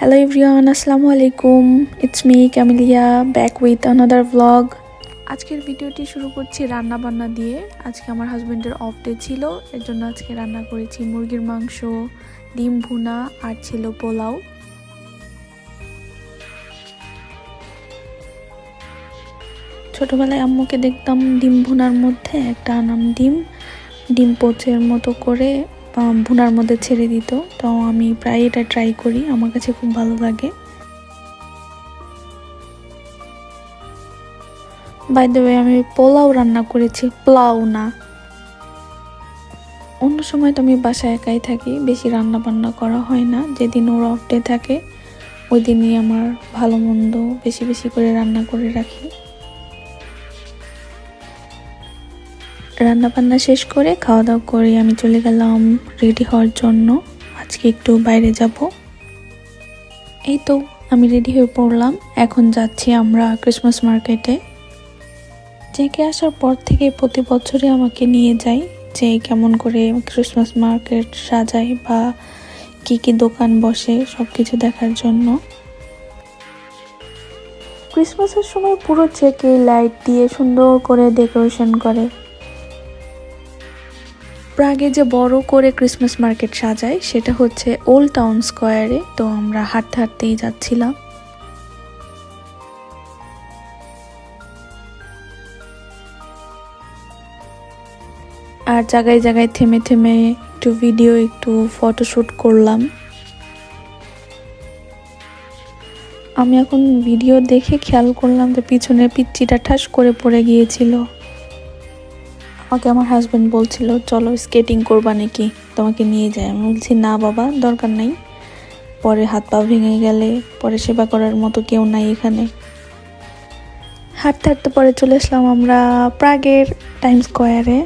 Hello everyone, আসসালামু আলাইকুম It's me Camelia back with another vlog. আজকের ভিডিওটি শুরু করছি রান্না বান্না দিয়ে। আজকে আমার হাজবেন্ডের অফ ডে ছিল এর জন্য আজকে রান্না করেছি মুরগির মাংস ডিম ভুনা আর ছিল পোলাও। ছোটোবেলায় আম্মুকে দেখতাম ডিম ভুনার মধ্যে একটা আনাম ডিম ডিম পোচের মতো করে ভুনার মধ্যে ছেড়ে দিত। তো আমি প্রায় এটা ট্রাই করি, আমার কাছে খুব ভালো লাগে। বাই দ্য ওয়ে আমি পোলাও রান্না করেছি, পোলাও না। অন্য সময় তো আমি বাসায় একাই থাকি, বেশি রান্না বান্না করা হয় না। যেদিন ওর অফ ডে থাকে, ওই দিনই আমার ভালো মন্দ বেশি বেশি করে রান্না করে রাখি। রান্না বান্না শেষ করে খাওয়া দাওয়া করে আমি চলে গেলাম রেডি হওয়ার জন্য। আজকে একটু বাইরে যাব। এই তো, আমি রেডি হয়ে পড়লাম। এখন যাচ্ছি আমরা ক্রিসমাস মার্কেটে জেকে আসার পর থেকে প্রতি বছরই আমাকে নিয়ে যায় যে কেমন করে ক্রিসমাস মার্কেট সাজায় বা কি কি দোকান বসে সব কিছু দেখার জন্য। ক্রিসমাসের সময় পুরো চেকে লাইট দিয়ে সুন্দর করে ডেকোরেশন করে। প্রাগে যে বড় করে ক্রিসমাস মার্কেট সাজায় সেটা হচ্ছে ওল্ড টাউন স্কোয়ারে তো আমরা হাঁটতে হাঁটতেই যাচ্ছিলাম। আর জায়গায় জায়গায় থেমে থেমে একটু ভিডিও একটু ফটোশ্যুট করলাম। আমি এখন ভিডিও দেখে খেয়াল করলাম যে পিছনের পিচ্চিটা ঠাস করে পড়ে গিয়েছিল। আমাকে আমার হাজব্যান্ড বলছিল, চলো স্কেটিং করবা নাকি? তোমাকে নিয়ে যায় আমি বলছি, না বাবা, দরকার নাই। পরে হাত পা ভেঙে গেলে, পরে সেবা করার মতো কেউ নাই এখানে। হাঁটতে হাঁটতে পরে চলে আসলাম আমরা প্রাগের টাইম স্কোয়ারে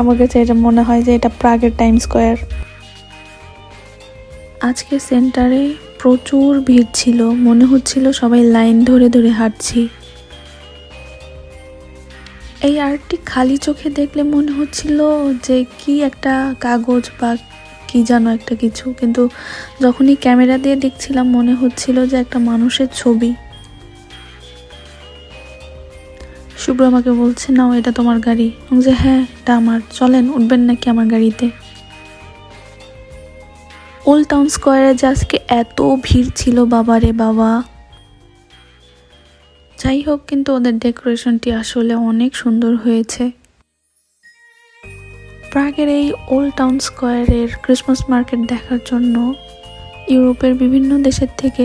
আমার কাছে এটা মনে হয় যে এটা প্রাগের টাইম স্কোয়ার আজকে সেন্টারে প্রচুর ভিড় ছিল। মনে হচ্ছিল সবাই লাইন ধরে ধরে হাঁটছি। এই আর্টটি খালি চোখে দেখলে মনে হচ্ছিল যে কি একটা কাগজ বা কি যেন একটা কিছু। কিন্তু যখনই ক্যামেরা দিয়ে দেখছিলাম, মনে হচ্ছিল যে একটা মানুষের ছবি। শুভ্র আমাকে বলছে, নাও, এটা তোমার গাড়ি। যে হ্যাঁ এটা আমার। চলেন, উঠবেন নাকি আমার গাড়িতে? ওল্ড টাউন স্কোয়ারে যে আজকে এত ভিড় ছিল বাবা রে বাবা। যাই হোক, কিন্তু ওদের ডেকোরেশনটি আসলে অনেক সুন্দর হয়েছে। প্রাগের এই ওল্ড টাউন স্কোয়ারের ক্রিসমাস মার্কেট দেখার জন্য ইউরোপের বিভিন্ন দেশের থেকে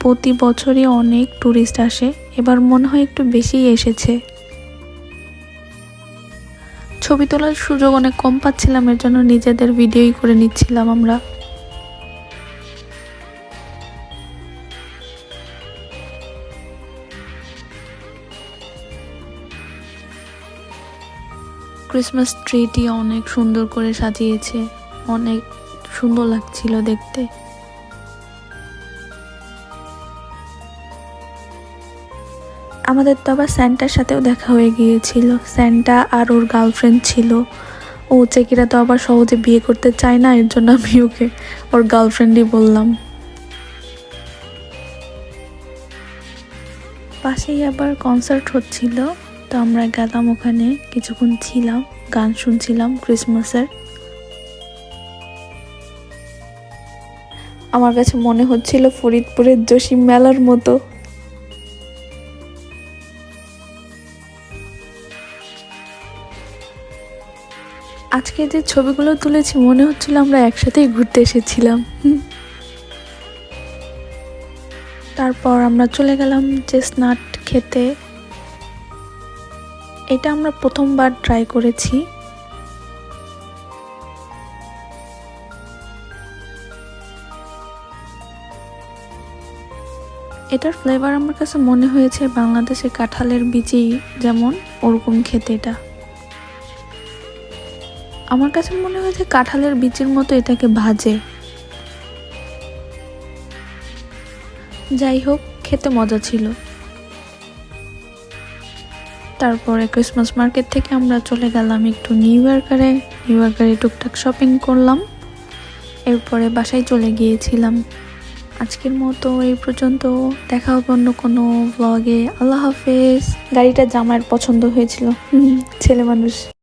প্রতি বছরই অনেক ট্যুরিস্ট আসে, এবার মনে হয় একটু বেশিই এসেছে। ছবি তোলার সুযোগ অনেক কম পাচ্ছিলাম, এর জন্য নিজেদের ভিডিওই করে নিচ্ছিলাম আমরা। ক্রিসমাস ট্রিটি অনেক সুন্দর করে সাজিয়েছে। অনেক সুন্দর লাগছিল দেখতে। আমাদের তো আবার স্যান্টার সাথেও দেখা হয়ে গিয়েছিল। স্যান্টা আর ওর গার্লফ্রেন্ড ছিল। ও চেকিরা তো আবার সহজে বিয়ে করতে চায় না, এর জন্য আমি ওকে ওর গার্লফ্রেন্ডই বললাম। পাশেই আবার কনসার্ট হচ্ছিল। তো আমরা গেলাম ওখানে, কিছুক্ষণ ছিলাম, গান শুনছিলাম ক্রিসমাসের। আমার কাছে মনে হচ্ছিল ফরিদপুরের জসিম মেলার মতো। আজকে যে ছবিগুলো তুলেছি, মনে হচ্ছিল আমরা একসাথেই ঘুরতে এসেছিলাম। তারপর আমরা চলে গেলাম চেস্টনাট খেতে। এটা আমরা প্রথমবার ট্রাই করেছি। এটার ফ্লেভার আমার কাছে মনে হয়েছে বাংলাদেশে কাঁঠালের বীজেই যেমন, ওরকম খেতে এটা। আমার কাছে মনে হয়েছে কাঁঠালের বীজের মতো এটাকে ভাজে। যাই হোক, খেতে মজা ছিল। তারপরে ক্রিসমাস মার্কেট থেকে আমরা চলে গেলাম একটু নিউ ইয়র্কারে নিউ ইয়র্কারে টুকটাক শপিং করলাম। এরপরে বাসায় চলে গিয়েছিলাম। আজকের মতো এই পর্যন্ত। দেখা হবে অন্য কোনো ব্লগে আল্লাহ হাফেজ। গাড়িটা জামার পছন্দ হয়েছিল। ছেলে মানুষ।